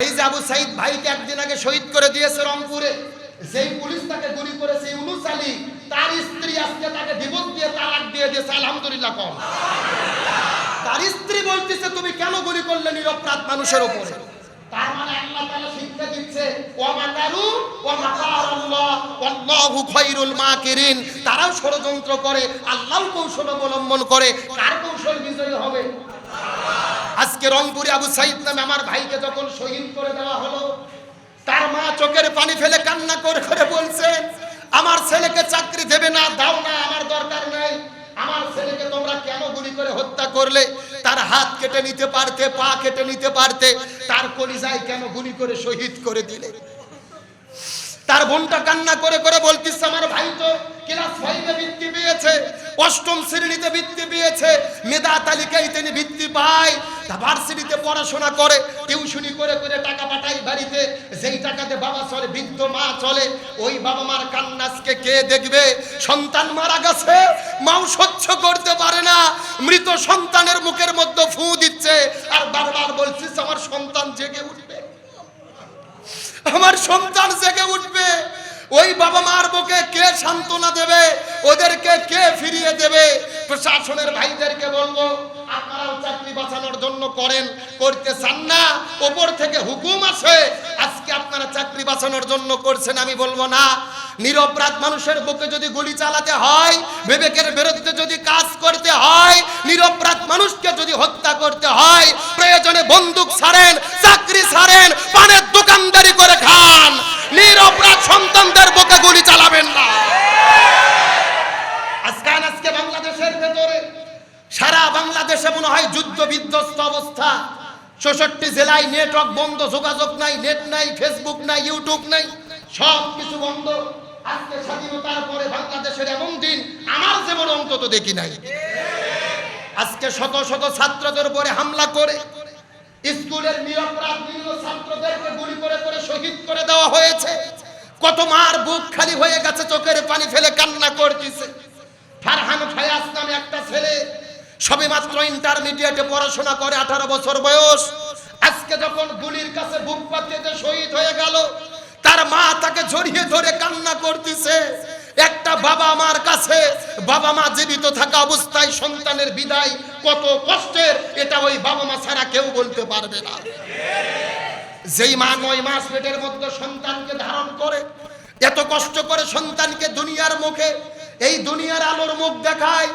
এই যে আবু সাইদ ভাইকে একদিন আগে শহীদ করে দিয়েছে রংপুরে, যেই পুলিশ তাকে গুলি করেছে ইউনুস আলী তার স্ত্রী আজকে তাকে ডিভোর্স দিয়ে তালাক দিয়ে দিয়েছে, আলহামদুলিল্লাহ কম। তার স্ত্রী বলতেছে, তুমি কেন গুলি করলে নিরপরাধ মানুষের উপরে? তার মানে তারাও ষড়যন্ত্র করে আল্লাহ কৌশল অবলম্বন করে, কার কৌশল বিজয়ী হবে? আজকে রংপুরে আবু সাইদ নামে আমার ভাইকে যখন শহীদ করে দেওয়া হলো, তার মা চোখের পানি ফেলে কান্না করে করে বলছে, আমার ছেলেকে চাকরি দেবে না, দাও না, আমার দরকার নাই। আমার ছেলেকে তোমরা কেন গুলি করে হত্যা করলে? তার হাত কেটে নিতে পারতে, পা কেটে নিতে পারতে, তার কলিজায় কেন গুলি করে শহীদ করে দিলে? তার বোনটা কান্না করে করে বলতিস আমার ভাই তো ক্লাস ফাইভে বৃত্তি পেয়েছে, অষ্টম শ্রেণীতে বৃত্তি পেয়েছে, মেধা তালিকায় তিনি বৃত্তি পায় ভার্সিটিতে পড়াশোনা করে করে করে টাকা পাঠায় বাড়িতে টাকাতে বাবা চলে, বৃদ্ধ মা চলে, ওই বাবা মার কান্নাসকে কে দেখবে? সন্তান মারা গেছে, মাও করতে পারে না, মৃত সন্তানের মুখের মধ্যে ফু দিচ্ছে, আর বারবার বলছিস, আমার সন্তান জেগে উঠবে। আমার সন্তান জেগে উঠবে। ওই বাবা মার বুকে কে সান্ত্বনা দেবে? ওদেরকে কে ফিরিয়ে দেবে? প্রশাসনের ভাইদেরকে বলব, আপনারাও চাকরি বাঁচানোর জন্য করেন, করতে চান না, ওপর থেকে হুকুম আছে, আজকে আপনারা চাকরি বাঁচানোর জন্য করছেন, আমি বলব না। নিরপরাধ মানুষের বুকে যদি গুলি চালাতে হয়, বিবেকের বিরুদ্ধে যদি কাজ করতে হয় নিরপরাধ মানুষকে যদি হত্যা করতে হয়, প্রয়োজনে বন্দুক ছাড়েন, চাকরি ছাড়েন, পানের দোকানদারি করে খান। নিরপরাধ সন্তানদের বুকে গুলি চালাবেন না। আজকে আজকে বাংলাদেশের ভেতরে, সারা বাংলাদেশে মনে হয় যুদ্ধ বিধ্বস্ত অবস্থা। জেলায় নেটওয়ার্ক বন্ধ, যোগাযোগ নাই নেট নাই ফেসবুক নাই ইউটিউব নাই, সব কিছু বন্ধ। আজকে স্বাধীনতার পরে বাংলাদেশের এমন দিন, আমার যেমন অন্তত দেখি নাই। আজকে শত শত ছাত্রদের উপরে হামলা করে, স্কুলের নিরপরাধ ছাত্রদেরকে গুলি করে করে শহীদ করে দেওয়া হয়েছে। কত মার বুক খালি হয়ে গেছে, চোখের পানি ফেলে কান্না করতেছে। ফারহান ফায়াজ নামে একটা ছেলে, সবে মাত্র ইন্টারমিডিয়েটে পড়াশোনা করে, আঠারো বছর বয়স। আজকে যখন গুলির কাছে বুক পাতিয়ে শহীদ হয়ে গেল, তার মা তাকে জড়িয়ে ধরে কান্না করতেছে। একটা বাবা মার কাছে, বাবা মা জীবিত থাকা অবস্থায় সন্তানের বিদায় কত কষ্টের, এটা ওই বাবা মা ছাড়া কেউ বলতে পারবে না। যেই মা নয় মাস পেটের মধ্যে সন্তানকে ধারণ করে, এত কষ্ট করে সন্তানকে দুনিয়ার মুখে, এই দুনিয়ার আলোর মুখ দেখায়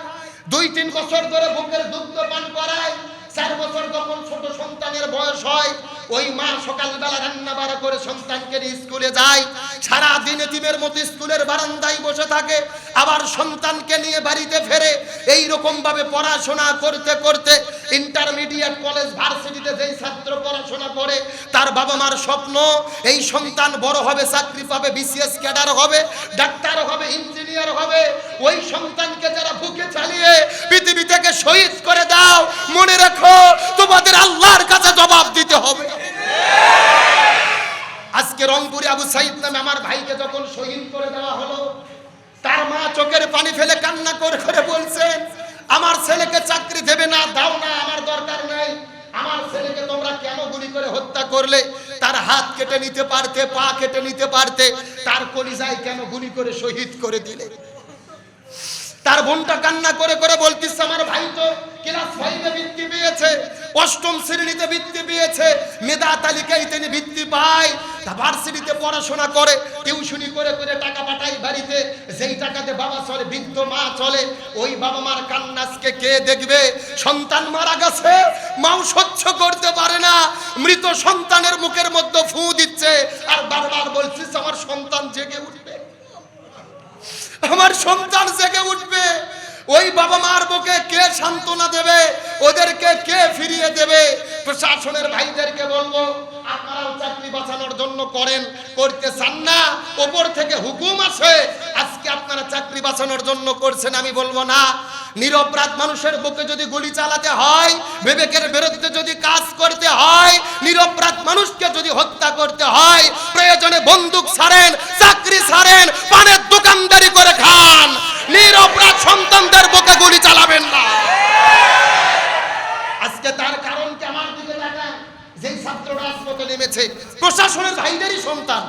দুই তিন বছর ধরে বুকের দুগ্ধ পান করায় চার বছর যখন ছোট সন্তানের বয়স হয়, ওই মা সকালবেলা রান্না বাড়া করে সন্তানকে স্কুলে যায়। সারা দিন এতিমের মতো স্কুলের বারান্দায় বসে থাকে। আবার সন্তানকে নিয়ে বাড়িতে ফেরে। এই রকম ভাবে পড়াশোনা করতে করতে ইন্টারমিডিয়েট কলেজ ভার্সিটিতে যেই ছাত্র পড়াশোনা করে, তার বাবা মার স্বপ্ন, এই সন্তান বড় হবে, চাকরি পাবে বিসিএস ক্যাডার হবে, ডাক্তার হবে ইঞ্জিনিয়ার হবে। ওই সন্তানকে যারা বুকে চালিয়ে পৃথিবী থেকে শহীদ করে দাও। মনে রাখো, তোমাদের আল্লাহর কাছে জবাব দিতে হবে। আজকে রংপুরে আবু সাইদ নামে আমার ভাইকে যখন শহীদ করে দেওয়া হলো, তার মা চোখের পানি ফেলে কান্না করে করে বলছেন আমার ছেলেকে চাকরি দেবে না, দাও না, আমার দরকার নাই। আমার ছেলেকে তোমরা কেন গুলি করে হত্যা করলে? তার হাত কেটে নিতে পারতে, পা কেটে নিতে পারতে, তার কলিজায় কেন গুলি করে শহীদ করে দিলে? বোনটা কান্না করে করে বলতিস, আমার ভাই তো ক্লাস ফাইভে বৃত্তি পেয়েছে, অষ্টম শ্রেণীতে বৃত্তি পেয়েছে, মেধা তালিকায় তিনি বৃত্তি পায়, তা ভার্সিটিতে পড়াশোনা করে টিউশনি করে করে টাকা পাঠায় বাড়িতে, যেই টাকাতে বাবা চলে, বৃদ্ধ মা চলে, ওই বাবা মার কান্নাসকে কে দেখবে? সন্তান মারা গেছে, মাও সহ্য করতে পারে না, মৃত সন্তানের মুখের মধ্যে ফু দিচ্ছে, আর বারবার বলছিস, আমার সন্তান জেগে উঠবে আমার সন্তান জেগে উঠবে। ওই বাবা মার বুকে কে সান্ত্বনা দেবে? ওদেরকে কে ফিরিয়ে দেবে? প্রশাসনের ভাইদেরকে বলব, আপনারাও চাকরি বাঁচানোর জন্য করেন, করতে চান না, ওপর থেকে হুকুম আছে, আজকে আপনারা চাকরি বাঁচানোর জন্য করছেন, আমি বলব না। নিরপরাধ মানুষের বুকে যদি গুলি চালাতে হয়, বিবেকের বিরুদ্ধে যদি কাজ করতে হয় নিরপরাধ মানুষকে যদি হত্যা করতে হয়, প্রয়োজনে বন্দুক ছাড়েন, চাকরি ছাড়েন, পানের দোকানদারি করে খান। নিরপরাধ সন্তানদের বুকে গুলি চালাবেন না। আজকে তার কারণ কি আমার দিকে তাকান যেই ছাত্র রাজপথে নেমেছে, প্রশাসনের ভাইদেরই সন্তান,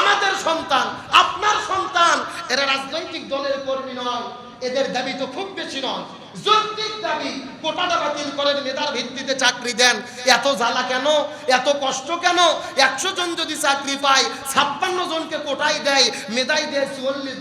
আমাদের সন্তান, আপনার সন্তান, এরা রাজনৈতিক দলের কর্মী নয়, এদের দাবি তো খুব বেশি নয়। যৌক্তিক দাবি কোটাটা বাতিল করেন মেধার ভিত্তিতে চাকরি দেন। এত জ্বালা কেন? এত কষ্ট কেন? একশো জন যদি চাকরি পায়, ছাপ্পান্ন জনকে কোটাই দেয় মেধাই দেয়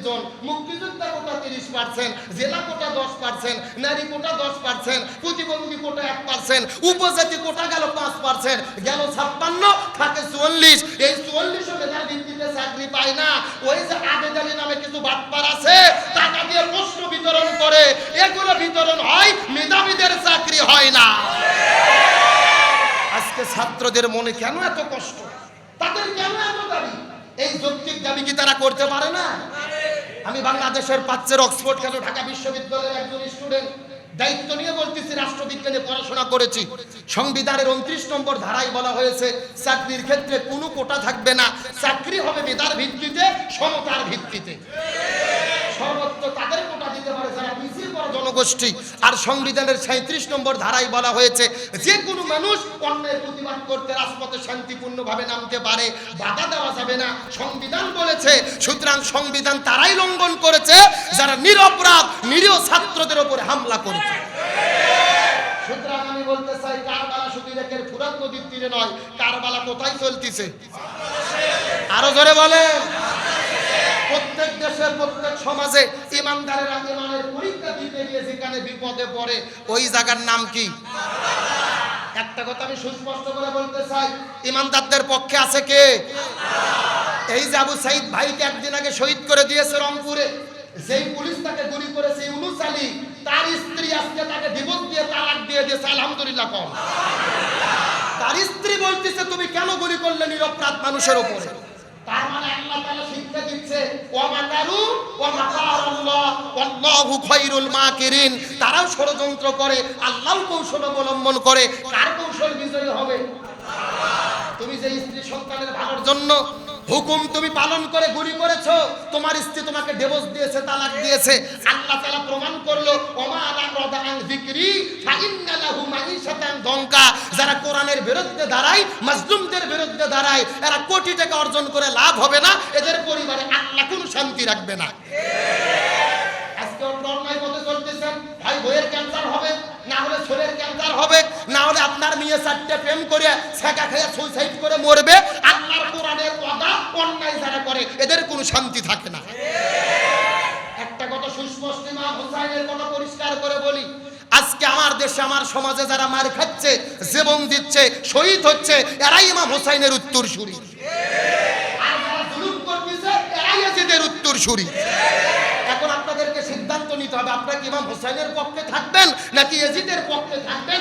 জন, মুক্তিযোদ্ধা কোটা তিরিশ পার্সেন্ট, জেলা কোটা দশ পার্সেন্ট, নারী কোটা দশ পার্সেন্ট, প্রতিবন্ধী কোটা এক পার্সেন্ট, উপজাতি কোটা গেল পাঁচ পার্সেন্ট, গেল ছাপ্পান্ন, থাকে চুয়াল্লিশ। এই চুয়াল্লিশও মেধার ভিত্তিতে চাকরি পায় না। ওই যে আবেদ নামে কিছু বাটপার আছে, টাকা দিয়ে প্রশ্ন বিতরণ করে, এগুলো বিতরণ হয় চাকরি হয় না। আজকে ছাত্রদের মনে কেন এত কষ্ট? তাদের কেন এত দাবি? এই যৌক্তিক দাবি কি তারা করতে পারে না? আমি বাংলাদেশের পাচ্ছের অক্সফোর্ড কেন ঢাকা বিশ্ববিদ্যালয়ের একজন স্টুডেন্ট দায়িত্ব নিয়ে বলতেছি, রাষ্ট্রবিজ্ঞানে পড়াশোনা করেছি। সংবিধানের উনত্রিশ নম্বর ধারায় বলা হয়েছে, চাকরির ক্ষেত্রে কোনো কোটা থাকবে না। চাকরি হবে মেধার ভিত্তিতে, সমতার ভিত্তিতে। সর্বত্র তাদের কোটা দিতে পারে যারা জনগোষ্ঠী আর সংবিধানের সাঁত্রিশ নম্বর ধারায় বলা হয়েছে, যে কোনো মানুষ অন্যায় প্রতিবাদ করতে রাজপথে শান্তিপূর্ণভাবে নামতে পারে, বাধা দেওয়া যাবে না। সংবিধান বলেছে, সুতরাং সংবিধান তারাই লঙ্ঘন করেছে, যারা নিরপরাধ, নিরীহ ছাত্রদের উপরে হামলা করেছে। সুতরাং আমি বলতে চাই, কারবালা শুধু ফুরাত নদীর তীরে নয়, কারবালা কোথায় চলতিছে? আরও জোরে বলেন। প্রত্যেক দেশের প্রত্যেক সমাজে ইমানদারেরা ইমানের দিতে গিয়ে যেখানে বিপদে পড়ে, ওই জায়গার নাম কি? একটা কথা আমি সুস্পষ্ট করে বলতে চাই, ইমানদারদের পক্ষে আছে কে? এই যে আবু সাইদ ভাইকে একদিন আগে শহীদ করে দিয়েছে রংপুরে, যেই পুলিশ তাকে গুলি করেছে, ইউনুস আলী, তার স্ত্রী আজকে তাকে ডিভোর্স দিয়ে তালাক দিয়ে দিয়েছে, আলহামদুলিল্লাহ কম। তার স্ত্রী বলতেছে, তুমি কেন গুলি করলে নিরপরাধ মানুষের উপরে? তার মানে শিক্ষা দিচ্ছে তারাও ষড়যন্ত্র করে আল্লাহ কৌশল অবলম্বন করে। কার কৌশল বিজয়ী হবে? তুমি যে স্ত্রী সন্তানের ভালোর জন্য হুকুম তুমি পালন করে গুলি করেছ। তোমার স্ত্রী তোমাকে ডিভোর্স দিয়েছে, তালাক দিয়েছে। আল্লাহ তাআলা প্রমাণ করল যারা কোরআনের বিরুদ্ধে দাঁড়ায়, মাজলুমদের বিরুদ্ধে দাঁড়ায়, এরা কোটি টাকা অর্জন করে লাভ হবে না। এদের পরিবারে আল্লাহ কোনো শান্তি রাখবে না। ভাই, বইয়ের ক্যান্সার হবে, না হলে ক্যান্সার হবে, না হলে আপনার মেয়ে চারটে প্রেম করে ছেঁকা খেয়ে সুইসাইড করে মরবে। আল্লাহর কোরআনের কথা অন্যায় যারা করে, এদের কোনো শান্তি থাকে না। একটা কথা সুস্পষ্ট, ইমাম হুসাইনের কথা পরিষ্কার করে বলি। আজকে আমার দেশে, আমার সমাজে যারা মার খাচ্ছে, জীবন দিচ্ছে, শহীদ হচ্ছে, এরাই ইমাম হুসাইনের উত্তর সুরি এখন আপনাদেরকে সিদ্ধান্ত নিতে হবে, আপনারা কি ইমাম হোসেনের পক্ষে থাকবেন নাকি এজিদের পক্ষে থাকবেন?